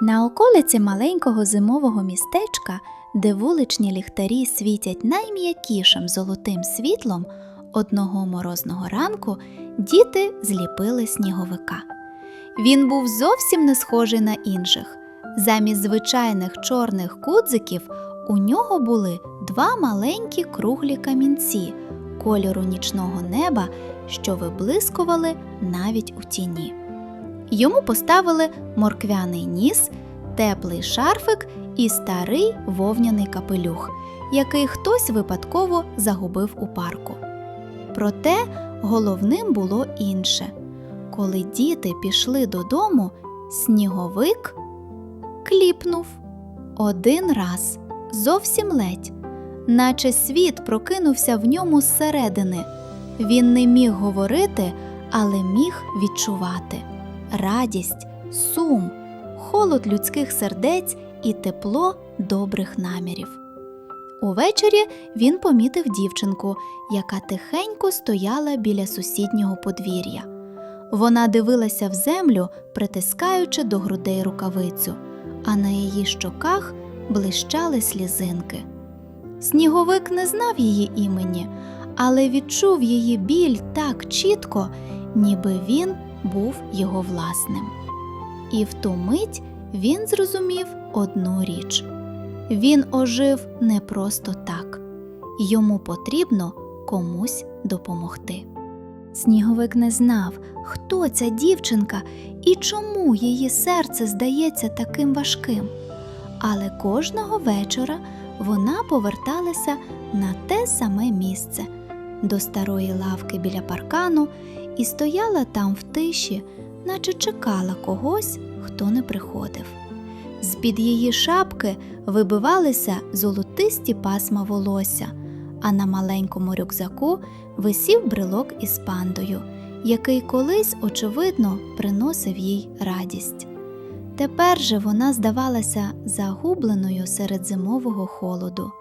На околиці маленького зимового містечка, де вуличні ліхтарі світять найм'якішим золотим світлом, одного морозного ранку діти зліпили сніговика. Він був зовсім не схожий на інших. Замість звичайних чорних кудзиків у нього були два маленькі круглі камінці кольору нічного неба, що виблискували навіть у тіні. Йому поставили морквяний ніс, теплий шарфик і старий вовняний капелюх, який хтось випадково загубив у парку. Проте головним було інше. Коли діти пішли додому, сніговик кліпнув один раз, зовсім ледь, наче світ прокинувся в ньому зсередини. Він не міг говорити, але міг відчувати радість, сум, холод людських сердець і тепло добрих намірів. Увечері він помітив дівчинку, яка тихенько стояла біля сусіднього подвір'я. Вона дивилася в землю, притискаючи до грудей рукавицю, а на її щоках блищали слізинки. Сніговик не знав її імені, але відчув її біль так чітко, ніби він був його власним. І в ту мить він зрозумів одну річ він ожив не просто так, йому потрібно комусь допомогти. Сніговик не знав, хто ця дівчинка і чому її серце здається таким важким. Але кожного вечора вона поверталася на те саме місце до старої лавки біля паркану і стояла там в тиші, наче чекала когось, хто не приходив. З-під її шапки вибивалися золотисті пасма волосся, а на маленькому рюкзаку висів брелок із пандою, який колись, очевидно, приносив їй радість. Тепер же вона здавалася загубленою серед зимового холоду.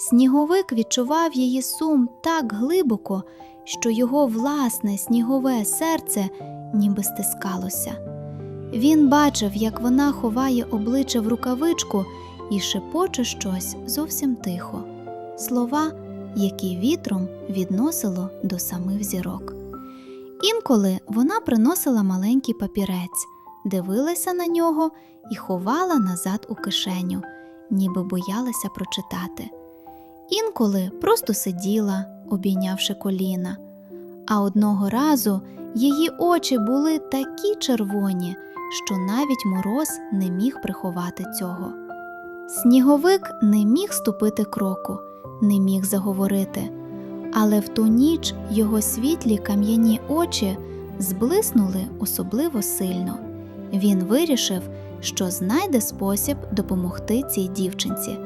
Сніговик відчував її сум так глибоко, що його власне снігове серце ніби стискалося. Він бачив, як вона ховає обличчя в рукавичку і шепоче щось зовсім тихо, слова, які вітром відносило до самих зірок. Інколи вона приносила маленький папірець, дивилася на нього і ховала назад у кишеню, ніби боялася прочитати. Інколи просто сиділа, обійнявши коліна. А одного разу її очі були такі червоні, що навіть мороз не міг приховати цього. Сніговик не міг ступити кроку, не міг заговорити, але в ту ніч його світлі кам'яні очі зблиснули особливо сильно. Він вирішив, що знайде спосіб допомогти цій дівчинці,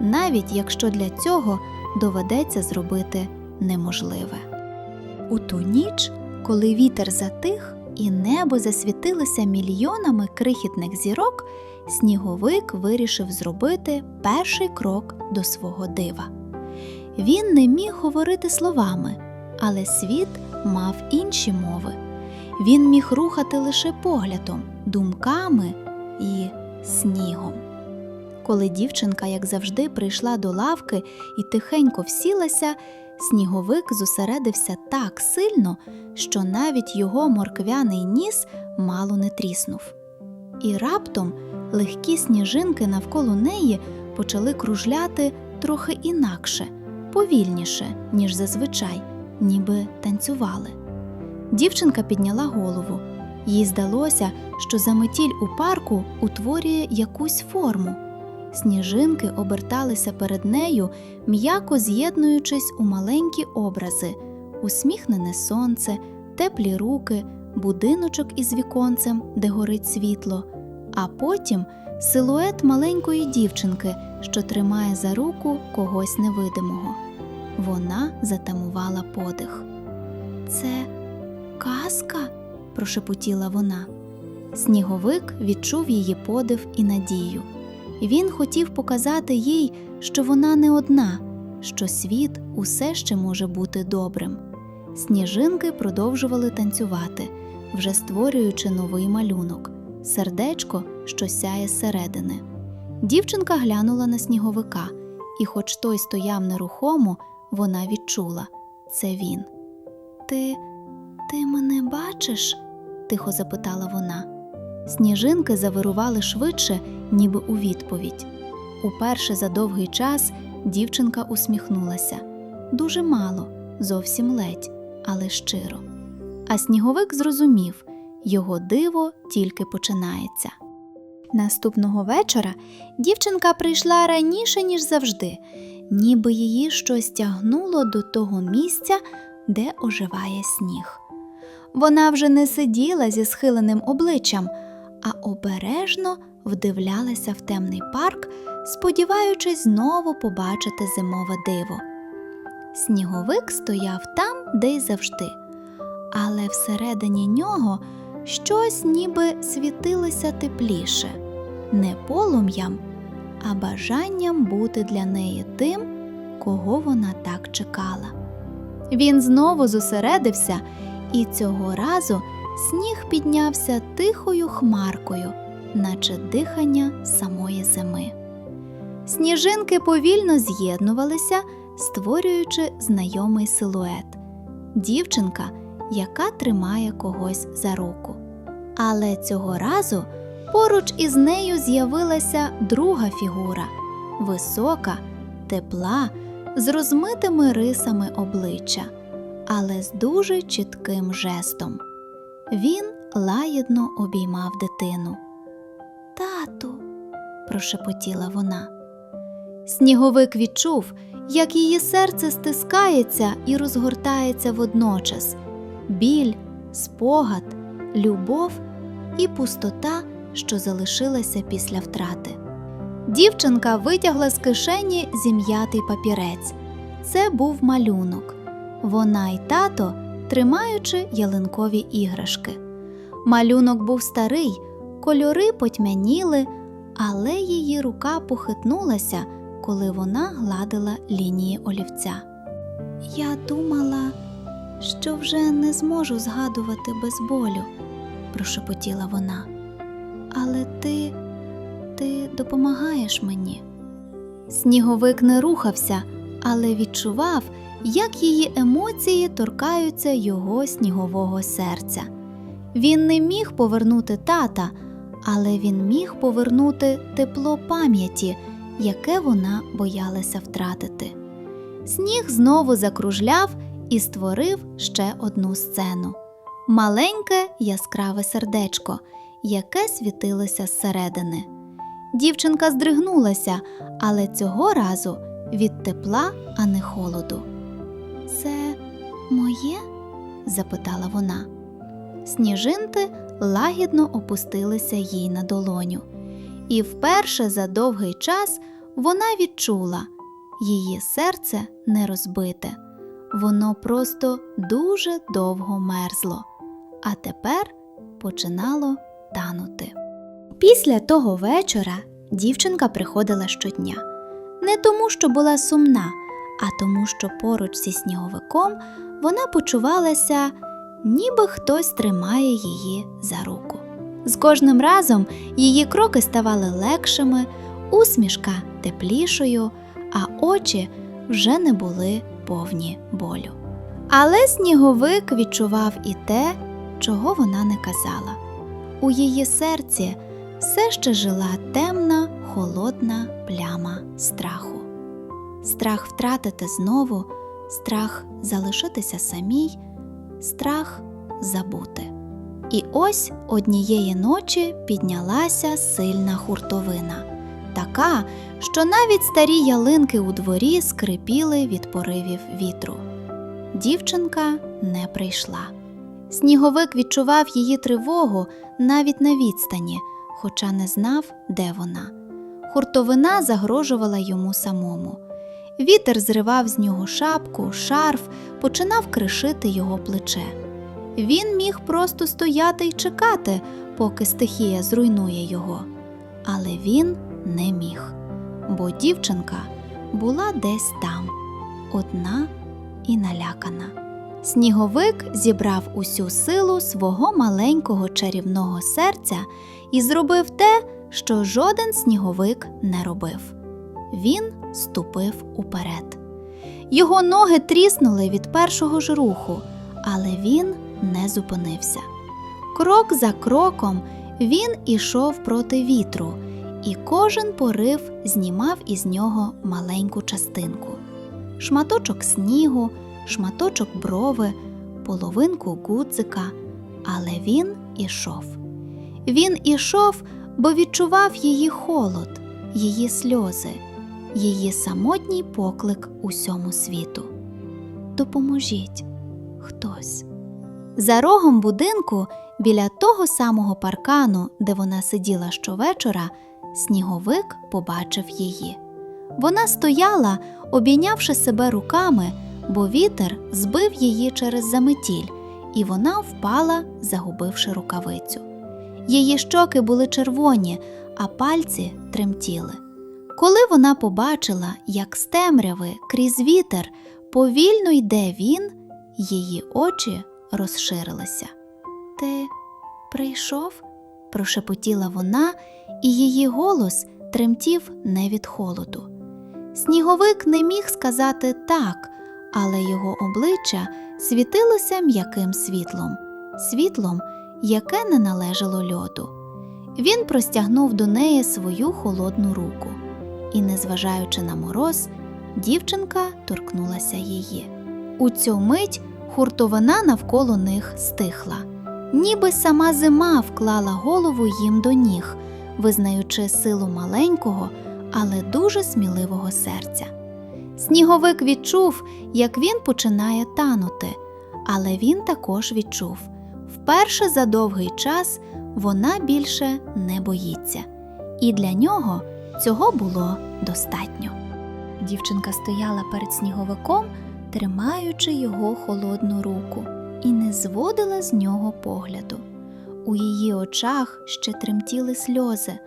навіть якщо для цього доведеться зробити неможливе. У ту ніч, коли вітер затих і небо засвітилося мільйонами крихітних зірок, сніговик вирішив зробити перший крок до свого дива. Він не міг говорити словами, але світ мав інші мови. Він міг рухати лише поглядом, думками і снігом. Коли дівчинка, як завжди, прийшла до лавки і тихенько всілася, сніговик зосередився так сильно, що навіть його морквяний ніс мало не тріснув. І раптом легкі сніжинки навколо неї почали кружляти трохи інакше, повільніше, ніж зазвичай, ніби танцювали. Дівчинка підняла голову. Їй здалося, що заметіль у парку утворює якусь форму. Сніжинки оберталися перед нею, м'яко з'єднуючись у маленькі образи, усміхнене сонце, теплі руки, будиночок із віконцем, де горить світло, а потім силует маленької дівчинки, що тримає за руку когось невидимого. Вона затамувала подих. Це казка? прошепотіла вона. Сніговик відчув її подив і надію. Він хотів показати їй, що вона не одна, що світ усе ще може бути добрим. Сніжинки продовжували танцювати, вже створюючи новий малюнок. сердечко, що сяє зсередини. Дівчинка глянула на сніговика, і, хоч той стояв нерухомо, вона відчула це він. Ти, ти мене бачиш? тихо запитала вона. Сніжинки завирували швидше, ніби у відповідь. Уперше за довгий час дівчинка усміхнулася дуже мало, зовсім ледь, але щиро. А сніговик зрозумів його диво тільки починається. Наступного вечора дівчинка прийшла раніше, ніж завжди, ніби її щось тягнуло до того місця, де оживає сніг. Вона вже не сиділа зі схиленим обличчям, а обережно вдивлялася в темний парк, сподіваючись знову побачити зимове диво. Сніговик стояв там, де й завжди, але всередині нього щось ніби світилося тепліше, не полум'ям, а бажанням бути для неї тим, кого вона так чекала. Він знову зосередився, і цього разу сніг піднявся тихою хмаркою, наче дихання самої зими. Сніжинки повільно з'єднувалися, створюючи знайомий силует дівчинка, яка тримає когось за руку. Але цього разу поруч із нею з'явилася друга фігура висока, тепла, з розмитими рисами обличчя, але з дуже чітким жестом. Він лагідно обіймав дитину. Тату, прошепотіла вона. Сніговик відчув, як її серце стискається і розгортається водночас біль, спогад, любов і пустота, що залишилася після втрати. Дівчинка витягла з кишені зім'ятий папірець. Це був малюнок. Вона й тато, тримаючи ялинкові іграшки. Малюнок був старий, кольори потьмяніли, але її рука похитнулася, коли вона гладила лінії олівця. Я думала, що вже не зможу згадувати без болю, прошепотіла вона. Але ти, ти допомагаєш мені. Сніговик не рухався, але відчував, як її емоції торкаються його снігового серця. Він не міг повернути тата, але він міг повернути тепло пам'яті, яке вона боялася втратити. Сніг знову закружляв і створив ще одну сцену маленьке яскраве сердечко, яке світилося зсередини. Дівчинка здригнулася, але цього разу від тепла, а не холоду. Це моє? запитала вона. Сніжинки лагідно опустилися їй на долоню, і вперше за довгий час вона відчула її серце не розбите, воно просто дуже довго мерзло, а тепер починало танути. Після того вечора дівчинка приходила щодня, не тому, що була сумна, а тому, що поруч зі сніговиком вона почувалася, ніби хтось тримає її за руку. З кожним разом її кроки ставали легшими, усмішка теплішою, а очі вже не були повні болю. Але сніговик відчував і те, чого вона не казала. У її серці все ще жила темна, холодна пляма страху. Страх втратити знову, страх залишитися самій, страх забути. І ось однієї ночі піднялася сильна хуртовина, така, що навіть старі ялинки у дворі скрипіли від поривів вітру. Дівчинка не прийшла. Сніговик відчував її тривогу навіть на відстані, хоча не знав, де вона. Хуртовина загрожувала йому самому. Вітер зривав з нього шапку, шарф, починав кришити його плече. Він міг просто стояти й чекати, поки стихія зруйнує його. Але він не міг, бо дівчинка була десь там, одна і налякана. Сніговик зібрав усю силу свого маленького чарівного серця і зробив те, що жоден сніговик не робив. Він ступив уперед. Його ноги тріснули від першого ж руху, але він не зупинився. Крок за кроком він ішов проти вітру, і кожен порив знімав із нього маленьку частинку: шматочок снігу, шматочок брови, половинку гудзика. Але він ішов. Він ішов, бо відчував її холод, її сльози, її самотній поклик усьому світу. Допоможіть хтось. За рогом будинку, біля того самого паркану, де вона сиділа щовечора, сніговик побачив її. Вона стояла, обійнявши себе руками, бо вітер збив її через заметіль, і вона впала, загубивши рукавицю. Її щоки були червоні, а пальці тремтіли. Коли вона побачила, як з темряви крізь вітер повільно йде він, її очі розширилися. Ти прийшов? прошепотіла вона, і її голос тремтів не від холоду. Сніговик не міг сказати так, але його обличчя світилося м'яким світлом, світлом, яке не належало льоду. Він простягнув до неї свою холодну руку, і, незважаючи на мороз, дівчинка торкнулася її. У цю мить хуртовина навколо них стихла, ніби сама зима вклала голову їм до ніг, визнаючи силу маленького, але дуже сміливого серця. Сніговик відчув, як він починає танути, але він також відчув вперше за довгий час вона більше не боїться, і для нього цього було достатньо. Дівчинка стояла перед сніговиком, тримаючи його холодну руку, і не зводила з нього погляду. У її очах ще тремтіли сльози,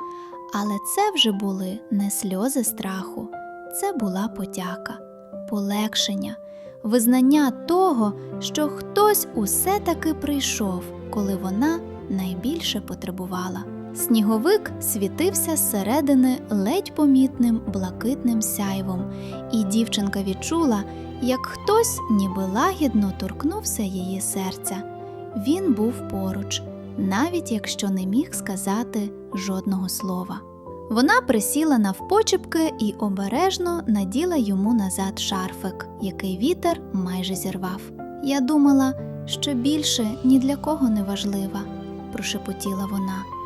але це вже були не сльози страху, це була подяка, полегшення, визнання того, що хтось усе таки прийшов, коли вона найбільше потребувала. Сніговик світився зсередини ледь помітним блакитним сяйвом, і дівчинка відчула, як хтось ніби лагідно торкнувся її серця. Він був поруч, навіть якщо не міг сказати жодного слова. Вона присіла навпочепки і обережно наділа йому назад шарфик, який вітер майже зірвав. Я думала, що більше ні для кого не важлива, прошепотіла вона.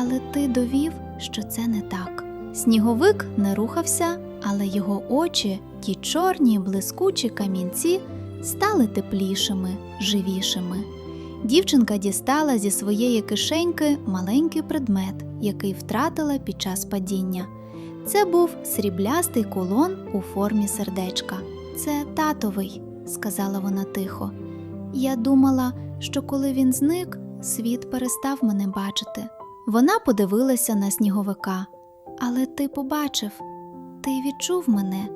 Але ти довів, що це не так. Сніговик не рухався, але його очі, ті чорні, блискучі камінці, стали теплішими, живішими. Дівчинка дістала зі своєї кишеньки маленький предмет, який втратила під час падіння. Це був сріблястий кулон у формі сердечка. Це татовий, сказала вона тихо. Я думала, що коли він зник, світ перестав мене бачити. Вона подивилася на сніговика. Але ти побачив, ти відчув мене.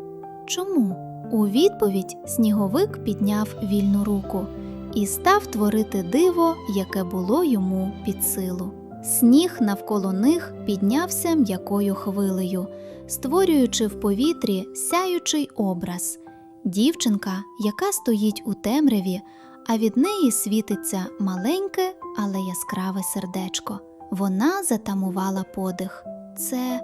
Чому? У відповідь сніговик підняв вільну руку і став творити диво, яке було йому під силу. Сніг навколо них піднявся м'якою хвилею, створюючи в повітрі сяючий образ. Дівчинка, яка стоїть у темряві, а від неї світиться маленьке, але яскраве сердечко. Вона затамувала подих. Це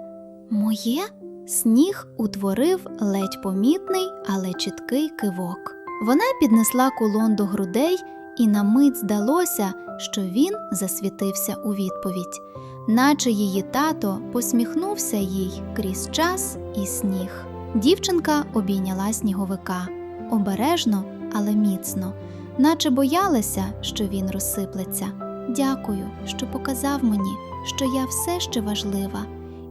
моє? Сніг утворив ледь помітний, але чіткий кивок. Вона піднесла кулон до грудей, і на мить здалося, що він засвітився у відповідь, наче її тато посміхнувся їй крізь час і сніг. Дівчинка обійняла сніговика обережно, але міцно, наче боялася, що він розсиплеться. Дякую, що показав мені, що я все ще важлива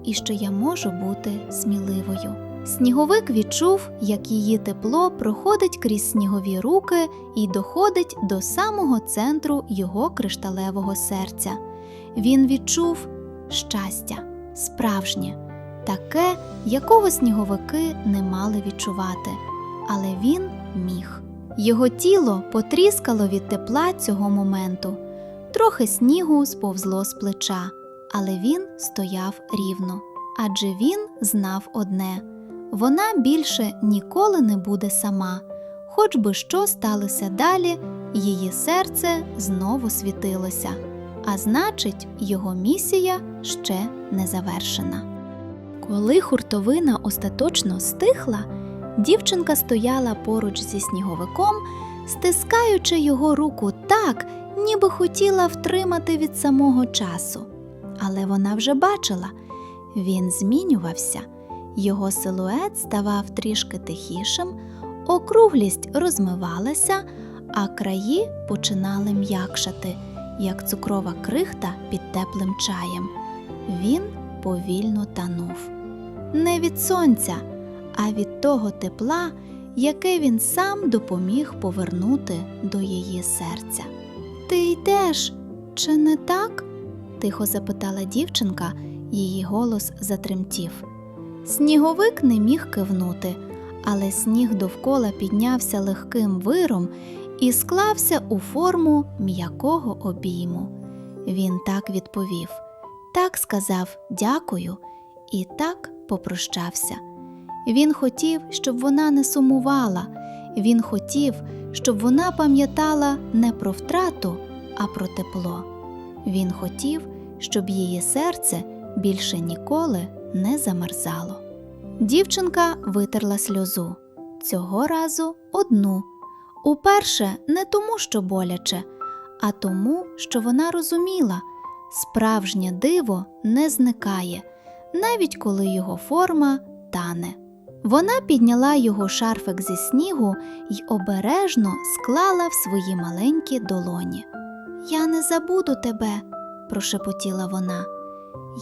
і що я можу бути сміливою. Сніговик відчув, як її тепло проходить крізь снігові руки і доходить до самого центру його кришталевого серця. Він відчув щастя, справжнє, таке, якого сніговики не мали відчувати, але він міг. Його тіло потріскало від тепла цього моменту. Трохи снігу сповзло з плеча, але він стояв рівно, адже він знав одне вона більше ніколи не буде сама, хоч би що сталося далі, її серце знову світилося, а значить, його місія ще не завершена. Коли хуртовина остаточно стихла, дівчинка стояла поруч зі сніговиком, стискаючи його руку так, ніби хотіла втримати від самого часу. Але вона вже бачила, він змінювався, його силует ставав трішки тихішим, округлість розмивалася, а краї починали м'якшати, як цукрова крихта під теплим чаєм. Він повільно танув. Не від сонця, а від того тепла, яке він сам допоміг повернути до її серця. Ти йдеш, чи не так? тихо запитала дівчинка, її голос затремтів. Сніговик не міг кивнути, але сніг довкола піднявся легким виром і склався у форму м'якого обійму. Він так відповів, так сказав дякую і так попрощався. Він хотів, щоб вона не сумувала, він хотів, щоб вона пам'ятала не про втрату, а про тепло. Він хотів, щоб її серце більше ніколи не замерзало. Дівчинка витерла сльозу. Цього разу одну. Уперше не тому, що боляче, а тому, що вона розуміла, справжнє диво не зникає, навіть коли його форма тане. Вона підняла його шарфик зі снігу й обережно склала в свої маленькі долоні. Я не забуду тебе, прошепотіла вона.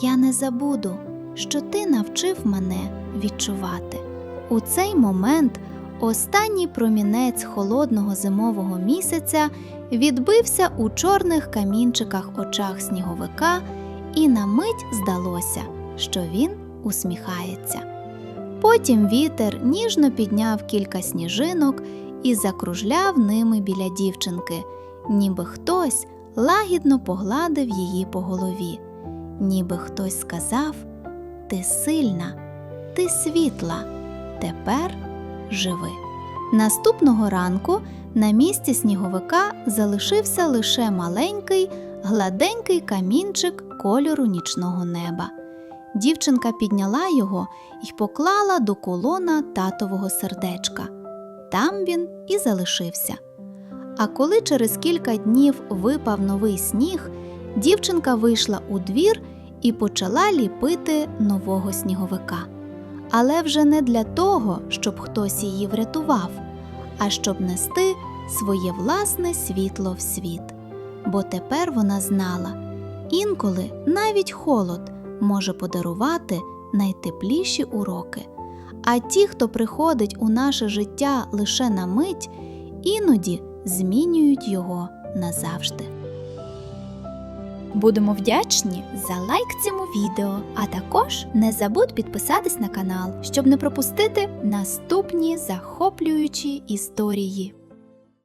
Я не забуду, що ти навчив мене відчувати. У цей момент останній промінець холодного зимового місяця відбився у чорних камінчиках очах сніговика, і на мить здалося, що він усміхається. Потім вітер ніжно підняв кілька сніжинок і закружляв ними біля дівчинки, ніби хтось лагідно погладив її по голові, ніби хтось сказав: Ти сильна, ти світла, тепер живи. Наступного ранку на місці сніговика залишився лише маленький, гладенький камінчик кольору нічного неба. Дівчинка підняла його і поклала до колона татового сердечка. Там він і залишився. А коли через кілька днів випав новий сніг, дівчинка вийшла у двір і почала ліпити нового сніговика. Але вже не для того, щоб хтось її врятував, а щоб нести своє власне світло в світ. Бо тепер вона знала, інколи навіть холод може подарувати найтепліші уроки. А ті, хто приходить у наше життя лише на мить, іноді змінюють його назавжди. Будемо вдячні за лайк цьому відео, а також не забудь підписатись на канал, щоб не пропустити наступні захоплюючі історії.